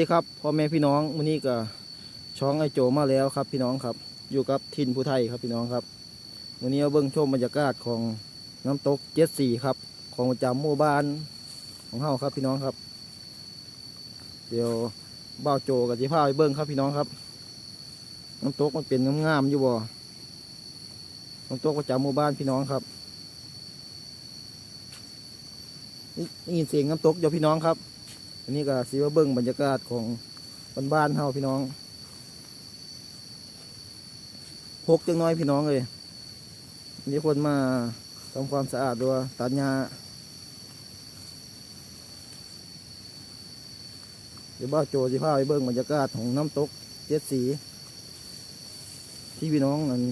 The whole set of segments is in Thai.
สวัสดีครับพ่อแม่พี่น้องวันนี้ก็ช่องไอโจมาแล้วครับ พี่น้องครับ อยู่กับทินผู้ไทยครับพี่น้องครับวันนี้เอาเบิ้งชมบรรยากาศของน้ำตกเจ็ดสี่ครับ ของประจำหมู่บ้านของเฮาครับพี่น้องครับ เดี๋ยวบ่าวโจกับจีพาไปเบิ้งครับพี่น้องครับ น้ำตกมันเป็นงามๆอยู่บ่น้ำตกประจำหมู่บ้านพี่น้องครับนี่ยินเสียงน้ำตกเดี๋ยวพี่น้องครับ อันนี้ก็สีว่าเบิ้งบรรยากาศของบ้านๆเฮาพี่น้องพกจังน้อยพี่น้องเลยมีคนมาทำความสะอาดด้วยตัดหญ้าเดี๋ยวบ้าโจสิพาไปเบิ้งบรรยากาศของน้ำตกเจ็ดสี ที่พี่น้องอัน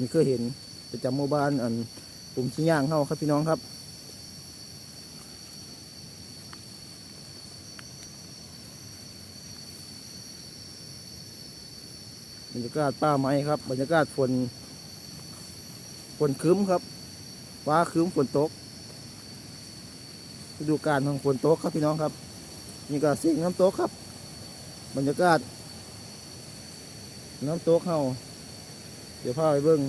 มีเคยเห็นประจำหมู่บ้านอันกลุ่มชิ้นย่างเฮาครับพี่น้องครับ รรยากาศป่าไม้ครับ บรรยากาศฝน ฝนครึ้มครับฟ้าครึ้มฝนตกฤดูกาลของฝนตกครับพี่น้องครับ นี่ก็สียงน้ำตกครับ บรรยากาศ น้ำตกเฮาเดี๋ยวพาไปเบิ้ง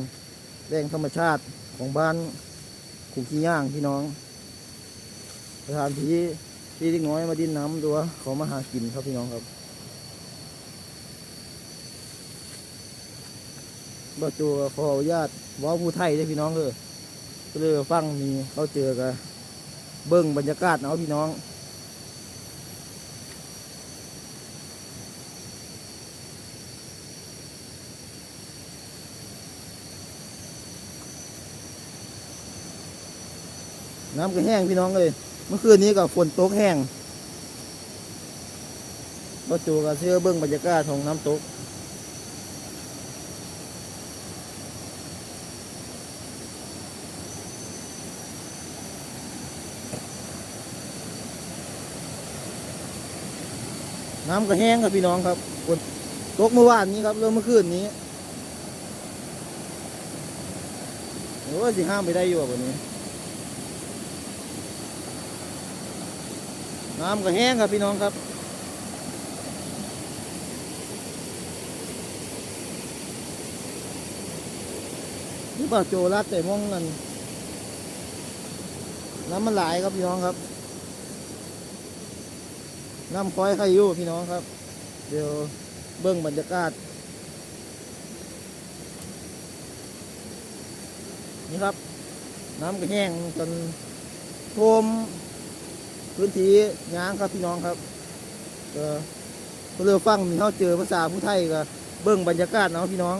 แรงธรรมชาติของบ้านขุขี้ย่างพี่น้องสถานที่ที่เล็กน้อยมาดินน้ำตัวเขามาหากินครับพี่น้องครับ บ่จูขออนุญาตว้าผู้ไทยได้พี่น้องเออก็เลยฟังมีเขาเจอกันเบิ้งบรรยากาศเอาะพี่น้องน้ำก็แห้งพี่น้องเลยเมื่อคืนนี้ก็ฝนตกแห้งบ่จูก็เชื่อเบิ้งบรรยากาศของน้ำตก น้ำก็แห้งครับพี่น้องครับฝนตกเมื่อวานนี้ครับเริ่มเมื่อคืนนี้โอ้ยสิห้ามไปได้อยู่วันนี้ น้ำก็แห้งครับพี่น้องครับนี่ป่าโจรัดแต่มองกันน้ำมันหลายครับพี่น้องครับ น้ำคอยใครอยู่พี่น้องครับ เดี๋ยวเบิ้งบรรยากาศ นี่ครับ น้ำก็แห้งจนท่วมพื้นที่ยางครับพี่น้องครับก็ก็เรือฟังมีเขาเจอภาษาผู้ไทยก็เบิ้งบรรยากาศเนาะพี่น้อง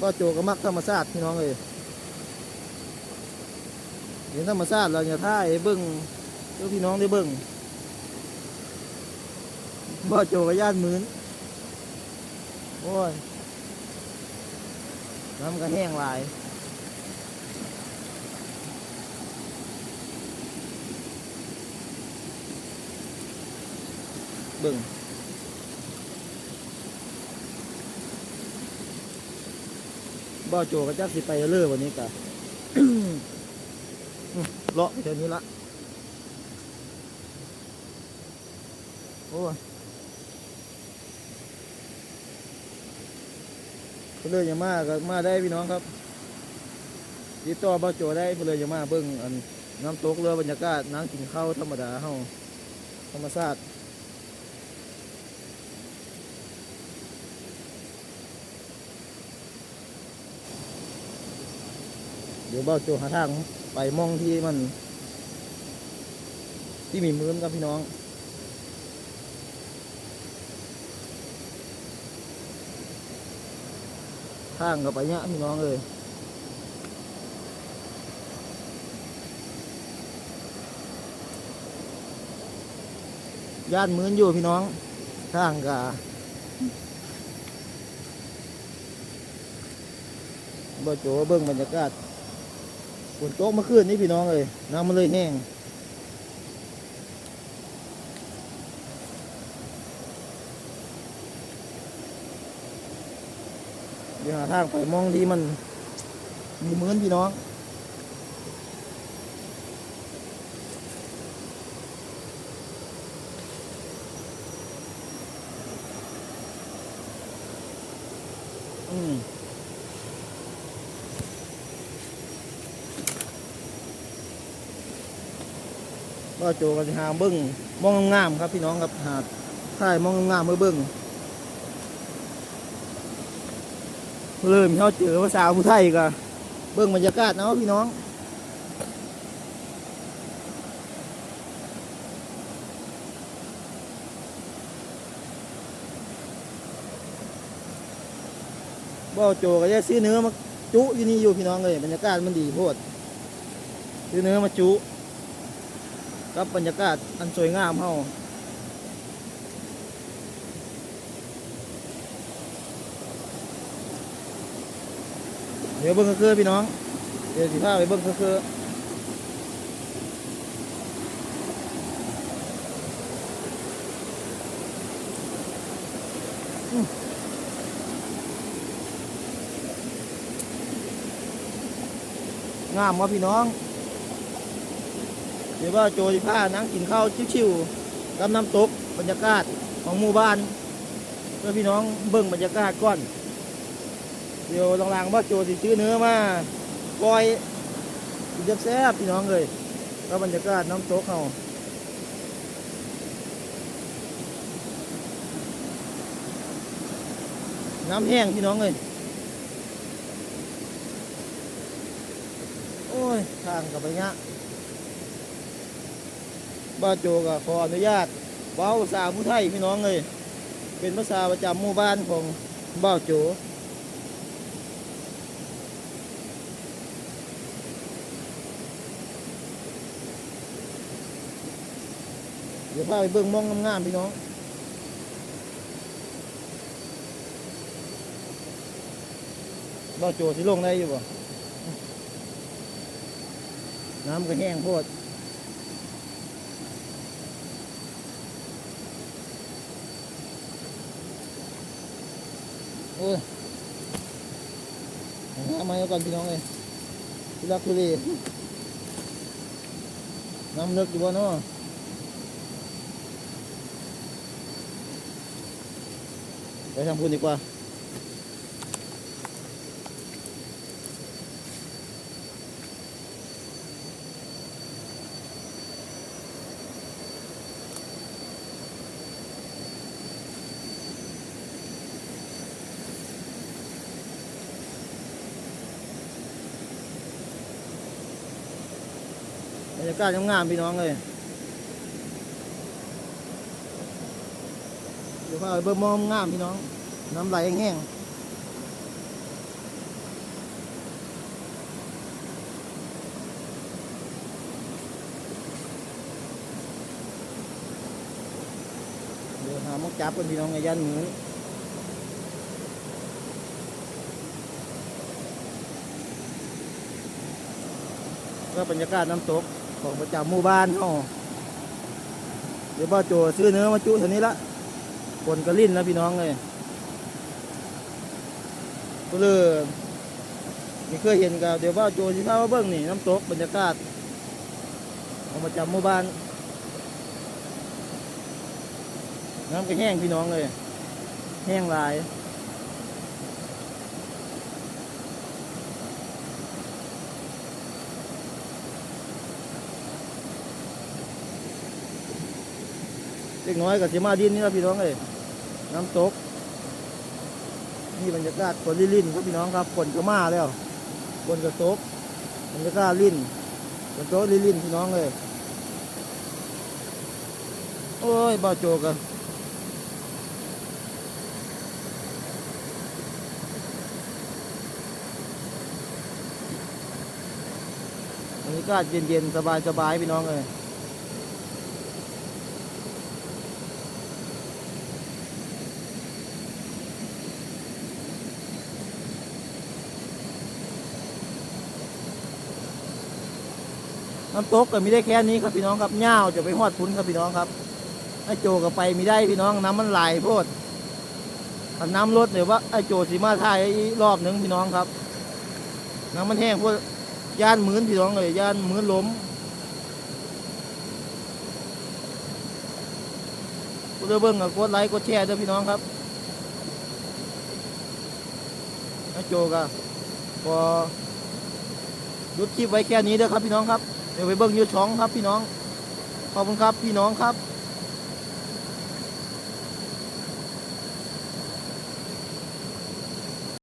ก็โจก็มักธรรมชาติพี่น้องเลย เห็นธรรมชาติเราอย่าท่ายเบิ้งเพื่อพี่น้องได้เบิ้งบ่โจกับญาติหมืนโอ้ยน้ำก็แห้งลายเบิ้งบ่โจกับจักสิไปเรื่อยวันนี้กะ เลาะแถวนี้ละโอ้ยเลยอย่ามาก็มาได้พี่น้องครับติดต่อบ่าโจได้เลยอนอย่ามาเบิ้งอันน้ำตกเรือบรรยากาศน้ำกินข้าวธรรมดาเฮาธรรมชาติ เดี๋ยวเบ่าโจหาทางไปมองที่มัน ที่มีมือนครับพี่น้องข้างกับไปเนี้ยพี่น้องเลยย่านมือนอยู่พี่น้องข้างกับบ่โจเบิ้งบรรยากาศ ฝนตกเมื่อคืนนี้พี่น้องเลยน้ำมันเลยแห้งเดี๋ยวหาทางไปมองที่มันมีเหมือนพี่น้อง ก็โจกันหาเบิ้งมองงามครับพี่น้องครับหาดถ่ายมองงามเมื่อเบิ้งเริ่มเขาเจอภาษาผู้ไทยก็เบิ้งบรรยากาศเนาะพี่น้องบ่โจก็จะซื้อเนื้อมาจุอยู่นี่อยู่พี่น้องเลยบรรยากาศมันดีโพดซื้อเนื้อมาจุ กับบรรยากาศอันสวยงามเฮาเดี๋ยวเบิ้งเครือพี่น้อง เดี๋ยวสิพาไปเบิ้งคือๆอืมงามวะพี่น้อง เดี๋ยวว่าโจสิพานั่งกินข้าวชิวๆกับน้ำตกบรรยากาศของหมู่บ้านเพื่อพี่น้องเบิ่งบรรยากาศก่อน เดี๋ยวหลังๆว่าโจสิซื้อเนื้อมาปล่อยกินแซ่บๆพี่น้องเลยกับบรรยากาศน้ำตกเขาน้ำแห้งพี่น้องเลยโอ้ยทางกับไปเงี้ย บ้านโจก็ขออนุญาตเว้าภาษาผู้ไทยพี่น้องเลย เป็นภาษาประจำหมู่บ้านของบ้านโจเดี๋ยวพาไปเบิ่งมองงามๆพี่น้องบ้าโจสิลงได้อยู่บ่ น้ำก็แห้งโพด โอ้ยหามาเอาก่อนพี่น้องเลยทุลักทุเลน้ำเลึกอยู่บ่เนาะไปทางพูนดีกว่า รรยากาศงามๆพี่น้องเลยเดี๋ยวพาเบิ่งมองงามพี่น้อง น้ำไหลแห้งเดี๋ยวหามกจับกันพี่น้องไงยันหมือก็บรรยากาศน้ำตก ของประจำหมู่บ้านเฮาเดี๋ยวบ้าโจซื้อเนื้อมาจุเท่านี้ละคนก็ลิ้นแล้วพี่น้องเลยก็เลยไม่เคยเห็นกับเดี๋ยวบ้าโจสิพามาเบิ่งนี่น้ำตกบรรยากาศของประจำหมู่บ้านน้ำก็แห้งพี่น้องเลยแห้งลาย็กน้อยกับเสีมาดินนี่ครับพี่น้องเลยน้ำตกนี่บรรยากาศฝนลิ่นๆครับพี่น้องครับฝนก็มาแล้วฝนก็ตกบรรยากาศลิ่นฝนตกลิ่นๆพี่น้องเลยโอ้ยบ้าโจกันบรรยากาศเย็นๆสบายๆพี่น้องเลย น้ำตกก็มีได้แค่นี้ครับพี่น้องครับเง่าวจะไปหอดพุ้นครับพี่น้องครับไอโจก็ไปมีได้พี่น้องน้ำมันไหลโพดถ้าน้ำลดเดี๋ยวว่าไอโจสีมาท่ายอีกรอบหนึ่งพี่น้องครับ น้ำมันแห้งพวกย่านหมืนพี่น้องเลยย่านหมืนล้มกูเบิ้งกับกดไลค์กดแชร์ด้วยพี่น้องครับไอโจก็ก็หยุดคลิปไว้แค่นี้เด้อครับพี่น้องครับ เดี๋ยวไปเบิ้งยืดช่องครับพี่น้อง ขอบคุณครับพี่น้องครับ